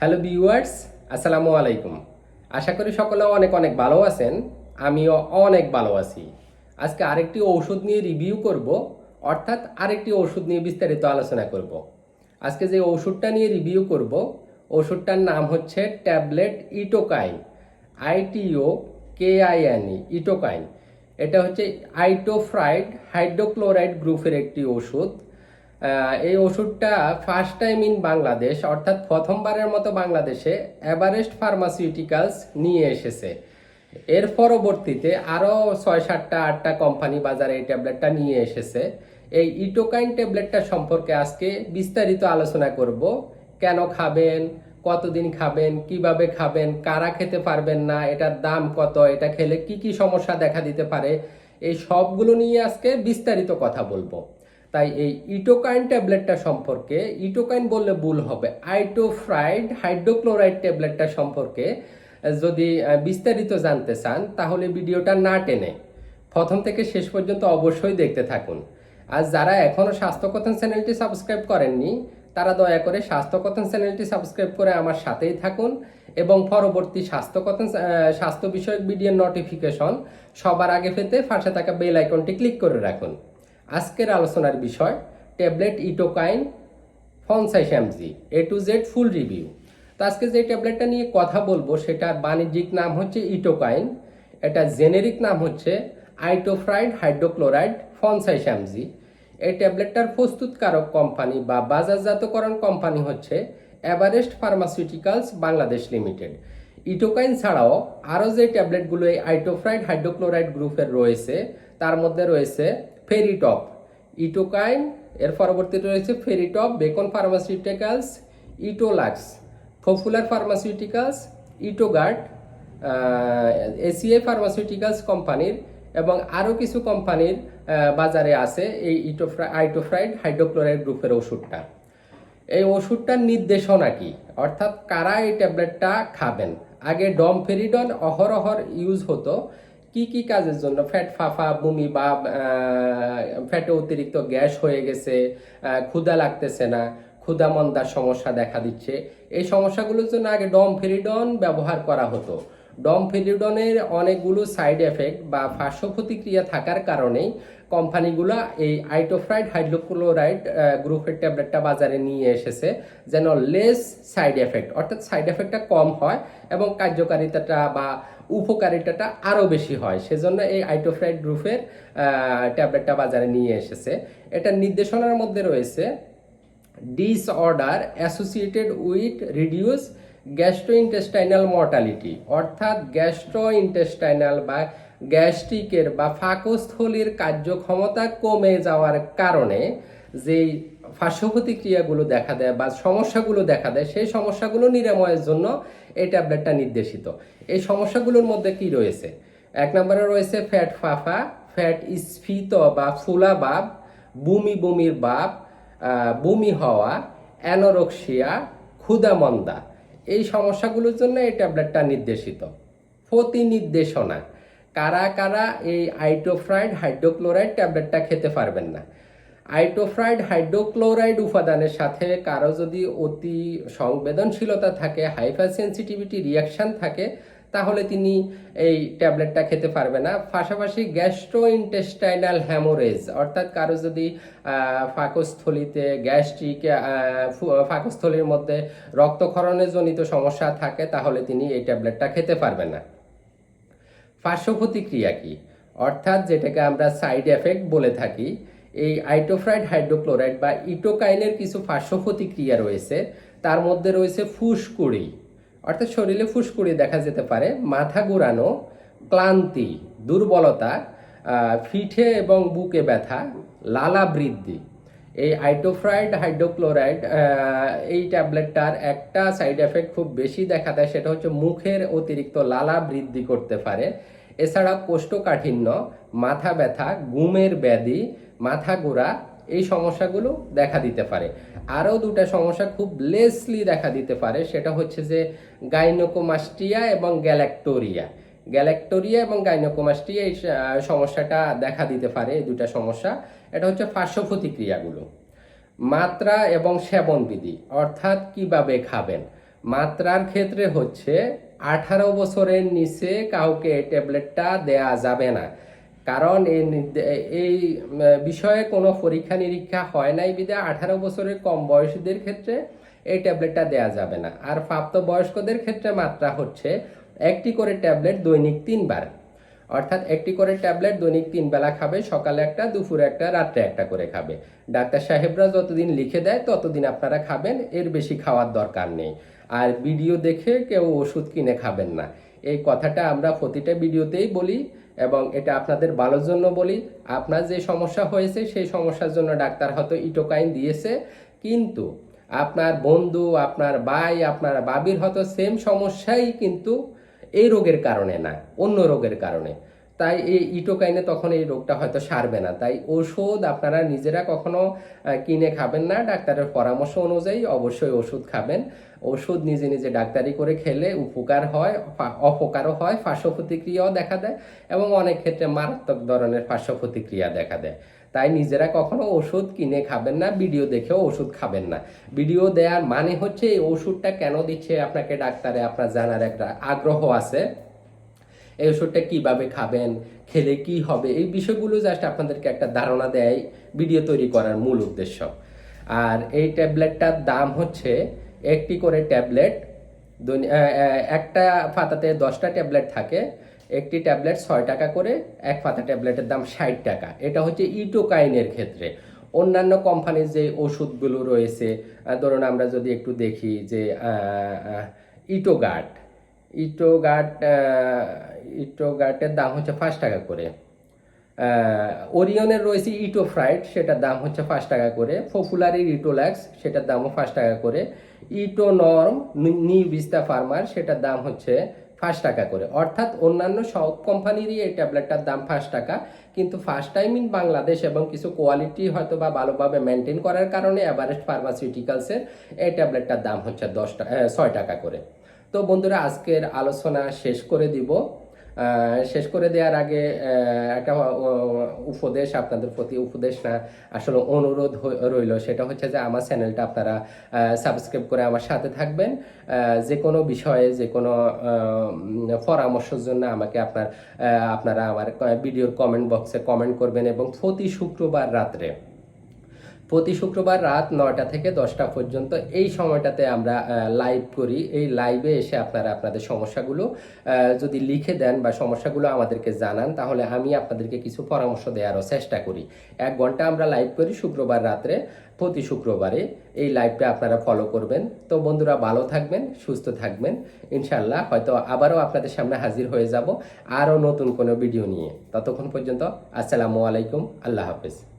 Hello viewers, আসসালামু আলাইকুম। আশা করি সকলে অনেক অনেক ভালো আছেন, আমিও অনেক ভালো আছি। আজকে আরেকটি ঔষধ নিয়ে রিভিউ করব, অর্থাৎ আরেকটি ওষুধ নিয়ে বিস্তারিত আলোচনা করব। আজকে যে ওষুধটা নিয়ে রিভিউ করব ওষুধটার নাম হচ্ছে tablet Itokine I T O K I N E, Itokine. এটা হচ্ছে আইটোফ্রাইড হাইড্রোক্লোরাইড গ্রুপের একটি ওষুধ এই ওষুধটা ফার্স্ট টাইম ইন বাংলাদেশ, অর্থাৎ প্রথমবারের মতো বাংলাদেশে এভারেস্ট ফার্মাসিউটিক্যালস নিয়ে এসেছে। এর পরবর্তীতে আরও ছয় সাতটা, আটটা কোম্পানি বাজারে এই ট্যাবলেটটা নিয়ে এসেছে। এই ইটোকাইন ট্যাবলেটটা সম্পর্কে আজকে বিস্তারিত আলোচনা করব। কেন খাবেন, কতদিন খাবেন, কীভাবে খাবেন, কারা খেতে পারবেন না, এটার দাম কত, এটা খেলে কি কি সমস্যা দেখা দিতে পারে, এই সবগুলো নিয়ে আজকে বিস্তারিত কথা বলব। তাই এই ইটোকাইন ট্যাবলেটটা সম্পর্কে, ইটোকাইন বললে ভুল হবে, আইটোফ্রাইড হাইড্রোক্লোরাইড ট্যাবলেটটা সম্পর্কে যদি বিস্তারিত জানতে চান, তাহলে ভিডিওটা না টেনে। প্রথম থেকে শেষ পর্যন্ত অবশ্যই দেখতে থাকুন। আর যারা এখনও স্বাস্থ্যকথন চ্যানেলটি সাবস্ক্রাইব করেননি, তারা দয়া করে স্বাস্থ্যকথন চ্যানেলটি সাবস্ক্রাইব করে আমার সাথেই থাকুন এবং পরবর্তী স্বাস্থ্যকথন স্বাস্থ্য বিষয়ক ভিডিওর নোটিফিকেশন সবার আগে পেতে পাশে থাকা বেল আইকনটি ক্লিক করে রাখুন। আজকের আলোচনার বিষয়, tablet ইটোকাইন ফনসাইস MG A to Z full review তো আজকে যে ট্যাবলেটটা নিয়ে কথা বলব, সেটার বাণিজ্যিক নাম হচ্ছে ইটোকাইন। এটা জেনেরিক নাম হচ্ছে আইটোফ্রাইড হাইড্রোক্লোরাইড ফনসাইস এমজি। এই ট্যাবলেটটার প্রস্তুতকারক কোম্পানি বা বাজারজাতকরণ কোম্পানি হচ্ছে Everest pharmaceuticals Bangladesh limited. Itokine ছাড়াও আরও যে ট্যাবলেটগুলো এই আইটোফ্রাইড হাইড্রোক্লোরাইড গ্রুপের রয়েছে, তার মধ্যে রয়েছে ফেরিটপ, ইটোকাইন, এর পরবর্তীতে রয়েছে ফেরিটপ, Beacon pharmaceuticals, Itolax popular pharmaceuticals Itoguard ACI pharmaceuticals কোম্পানির এবং আরও কিছু কোম্পানির বাজারে আছে এই ইটোফ্রা, আইটোফ্রাইড হাইড্রোক্লোরাইড গ্রুপের ওষুধটা। এই ওষুধটার নির্দেশনা কি? অর্থাৎ কারা এই ট্যাবলেটটা খাবেন? আগে ডম ডমফেরিডন অহরহর ইউজ হতো কি কি কাজের জন্য? ফ্যাট ফাফা, বমি, বা ফ্যাটে অতিরিক্ত গ্যাস হয়ে গেছে ক্ষুদা ক্ষুধা লাগতেছে না, ক্ষুধা মন্দার সমস্যা দেখা দিচ্ছে। এই সমস্যাগুলোর জন্য আগে ডমফেরিডন ব্যবহার করা হতো। ডম ডমফেরিডনের অনেকগুলো সাইড এফেক্ট বা পার্শ্ব প্রতিক্রিয়া থাকার কারণেই কোম্পানিগুলো এই আইটোফ্রাইড, হাইড্রোক্লোরাইড গ্রুপের ট্যাবলেটটা বাজারে নিয়ে এসেছে, যেন লেস সাইড এফেক্ট অর্থাৎ সাইড এফেক্টটা কম হয় এবং কার্যকারিতাটা বা উপকারিতাটা আরও বেশি হয়। সেজন্য এই আইটোফ্রাইড গ্রুপের ট্যাবলেটটা বাজারে নিয়ে এসেছে। এটা নির্দেশনার মধ্যে রয়েছে disorder associated with reduce gastrointestinal mortality অর্থাৎ গ্যাস্ট্রোইন্টেস্টাইনাল বা গ্যাস্ট্রিকের বা ফাঁকস্থলীর কার্যক্ষমতা কমে যাওয়ার কারণে যেই পার্শ্ব প্রতিক্রিয়াগুলো দেখা দেয় বা সমস্যাগুলো দেখা দেয়, সেই সমস্যাগুলো নিরাময়ের জন্য এই ট্যাবলেটটা নির্দেশিত। এই সমস্যাগুলোর মধ্যে কি রয়েছে? এক নম্বরে রয়েছে ফ্যাট ফাফা, ফ্যাট স্ফীত বা ফুলা বাপ বমি বমির বাপ বমি হওয়া, অ্যানোরক্সিয়া ক্ষুধামন্দা এই সমস্যাগুলোর জন্য এই ট্যাবলেটটা নির্দেশিত। প্রতি নির্দেশনা কারা কারা এই আইটোফ্রাইড হাইড্রোক্লোরাইড ট্যাবলেটটা খেতে পারবেন না? আইটোফ্রাইড হাইড্রোক্লোরাইড উপাদানের সাথে কারও যদি অতি সংবেদনশীলতা থাকে হাইপার সেন্সিটিভিটি রিয়াকশন থাকে তাহলে তিনি এই ট্যাবলেটটা খেতে পারবে না। পাশাপাশি গ্যাস্ট্রো ইন্টেস্টাইনাল হ্যামোরেজ অর্থাৎ কারও যদি আহ, পাকস্থলিতে গ্যাস্ট্রিক পাকস্থলীর মধ্যে রক্তক্ষরণের জনিত সমস্যা থাকে তাহলে তিনি এই ট্যাবলেটটা খেতে পারবেন না। পার্শ্ব প্রতিক্রিয়া কি? অর্থাৎ যেটাকে আমরা সাইড এফেক্ট বলে থাকি, এই আইটোফ্রাইড হাইড্রোক্লোরাইড বা ইটোকাইনের কিছু পার্শ্ব প্রতিক্রিয়া রয়েছে, তার মধ্যে রয়েছে ফুসকুড়ি। অর্থাৎ শরীরে ফুসকুড়ি দেখা যেতে পারে, মাথা ঘুরানো, ক্লান্তি, দুর্বলতা পিঠে এবং বুকে ব্যথা, লালা বৃদ্ধি। এই আইটোফ্রাইড, হাইড্রোক্লোরাইড এই ট্যাবলেটটার একটা সাইড এফেক্ট খুব বেশি দেখা দেয়, সেটা হচ্ছে মুখের অতিরিক্ত লালা বৃদ্ধি করতে পারে। এছাড়া কোষ্ঠকাঠিন্য, মাথা ব্যথা গুমের ব্যাধি, মাথা ঘোরা, এই সমস্যাগুলো দেখা দিতে পারে। আরও দুটা সমস্যা খুব লেসলি দেখা দিতে পারে, সেটা হচ্ছে যে গাইনোকোমাস্টিয়া এবং গ্যালাক্টোরিয়া। গ্যালাক্টোরিয়া এবং গাইনোকোমাস্টিয়া এই সমস্যাটা দেখা দিতে পারে, এই দুটা সমস্যা। এটা হচ্ছে পার্শ্ব প্রতিক্রিয়াগুলো মাত্রা এবং সেবন বিধি অর্থাৎ কীভাবে খাবেন। মাত্রার ক্ষেত্রে হচ্ছে আঠারো বছরের নিচে কাউকে এই ট্যাবলেটটা দেয়া যাবে না। কারণ এই এই বিষয়ে কোনো পরীক্ষা নিরীক্ষা হয় নাই বিধায় আঠারো বছরের কম বয়সীদের ক্ষেত্রে এই ট্যাবলেটটা দেয়া যাবে না। আর প্রাপ্তবয়স্কদের ক্ষেত্রে মাত্রা হচ্ছে একটি করে ট্যাবলেট দৈনিক তিনবার। অর্থাৎ একটি করে ট্যাবলেট দৈনিক তিন বেলা খাবে, সকালে একটা, দুপুরে একটা, রাত্রে একটা করে খাবে। ডাক্তার সাহেবরা যতদিন লিখে দেয়, ততদিন আপনারা খাবেন, এর বেশি খাওয়ার দরকার নেই। আর ভিডিও দেখে কেউ ওষুধ কিনে খাবেন না। এই কথাটা আমরা প্রতিটা ভিডিওতেই বলি এবং এটা আপনাদের ভালোর জন্য বলি। আপনার যে সমস্যা হয়েছে, সেই সমস্যার জন্য ডাক্তার হয়তো ইটোকাইন দিয়েছে। কিন্তু আপনার বন্ধু, আপনার ভাই, আপনার বাবির হয়তো সেম সমস্যাই কিন্তু এই রোগের কারণে না অন্য রোগের কারণে। তাই এই ইটোকাইনে তখন এই রোগটা হয়তো সারবে না। তাই ওষুধ আপনারা নিজেরা কখনো কিনে খাবেন না। ডাক্তারের পরামর্শ অনুযায়ী অবশ্যই ওষুধ খাবেন। ওষুধ নিজে নিজে ডাক্তারি করে খেলে উপকার হয় অপকারও হয় পার্শ্ব প্রতিক্রিয়াও দেখা দেয় এবং অনেক ক্ষেত্রে মারাত্মক ধরনের পার্শ্ব প্রতিক্রিয়া দেখা দেয়। তাই নিজেরা কখনো ওষুধ কিনে খাবেন না, ভিডিও দেখেও ওষুধ খাবেন না। ভিডিও দেওয়ার মানে হচ্ছে এই ওষুধটা কেন দিচ্ছে আপনাকে ডাক্তারে? আপনার জানার একটা আগ্রহ আছে। এই ওষুধটা কীভাবে খাবেন, খেলে কি হবে, এই বিষয়গুলো জাস্ট আপনাদেরকে একটা ধারণা দেয় ভিডিও তৈরি করার মূল উদ্দেশ্য। আর এই ট্যাবলেটটার দাম হচ্ছে একটি করে ট্যাবলেট একটা পাতাতে দশটা ট্যাবলেট থাকে, একটি ট্যাবলেট ছয় টাকা করে, এক পাতা ট্যাবলেটের দাম ষাট টাকা। এটা হচ্ছে ইটোকাইনের ক্ষেত্রে। অন্যান্য কোম্পানির যে ওষুধগুলো রয়েছে ধরুন আমরা যদি একটু দেখি যে ইটোগার্ড ইটোগার্ড ইটোগার্ডের দাম হচ্ছে পাঁচ টাকা করে। ওরিয়নের রয়েছে ইটো ফ্রাইড, সেটার দাম হচ্ছে পাঁচ টাকা করে। পপুলারির ইটোল্যাক্স সেটার দামও পাঁচ টাকা করে। ইটো নর্ম নিউ বিস্তা ফার্মার, সেটার দাম হচ্ছে পাঁচ টাকা করে। অর্থাৎ অন্যান্য সব কোম্পানিরই এই ট্যাবলেটটার দাম পাঁচ টাকা। কিন্তু ফার্স্ট টাইম ইন বাংলাদেশ এবং কিছু কোয়ালিটি হয়তো বা ভালোভাবে মেনটেন করার কারণে এভারেস্ট ফার্মাসিউটিক্যালসের এই ট্যাবলেটটার দাম হচ্ছে দশ টাকা ছয় টাকা করে। তো বন্ধুরা, আজকের আলোচনা শেষ করে দিব। শেষ করে দেওয়ার আগে একটা উপদেশ আপনাদের প্রতি, উপদেশ না, আসলে অনুরোধ রইল। সেটা হচ্ছে যে, আমার চ্যানেলটা আপনারা সাবস্ক্রাইব করে আমার সাথে থাকবেন। যে কোনো বিষয়ে, যে কোনো পরামর্শের জন্য আমাকে আপনার আপনারা আমার ভিডিওর কমেন্ট বক্সে কমেন্ট করবেন এবং প্রতি শুক্রবার রাত্রে প্রতি শুক্রবার রাত নয়টা থেকে দশটা পর্যন্ত এই সময়টাতে আমরা লাইভ করি। এই লাইভে এসে আপনারা আপনাদের সমস্যাগুলো যদি লিখে দেন বা সমস্যাগুলো আমাদেরকে জানান, তাহলে আমি আপনাদেরকে কিছু পরামর্শ দেওয়ারও চেষ্টা করি। এক ঘণ্টা আমরা লাইভ করি শুক্রবার রাত্রে, প্রতি শুক্রবারে। এই লাইভটা আপনারা ফলো করবেন। তো বন্ধুরা, ভালো থাকবেন, সুস্থ থাকবেন। ইনশাল্লাহ হয়তো আবারও আপনাদের সামনে হাজির হয়ে যাব আরও নতুন কোনো ভিডিও নিয়ে। ততক্ষণ পর্যন্ত, আসসালামু আলাইকুম, আল্লাহ হাফেজ।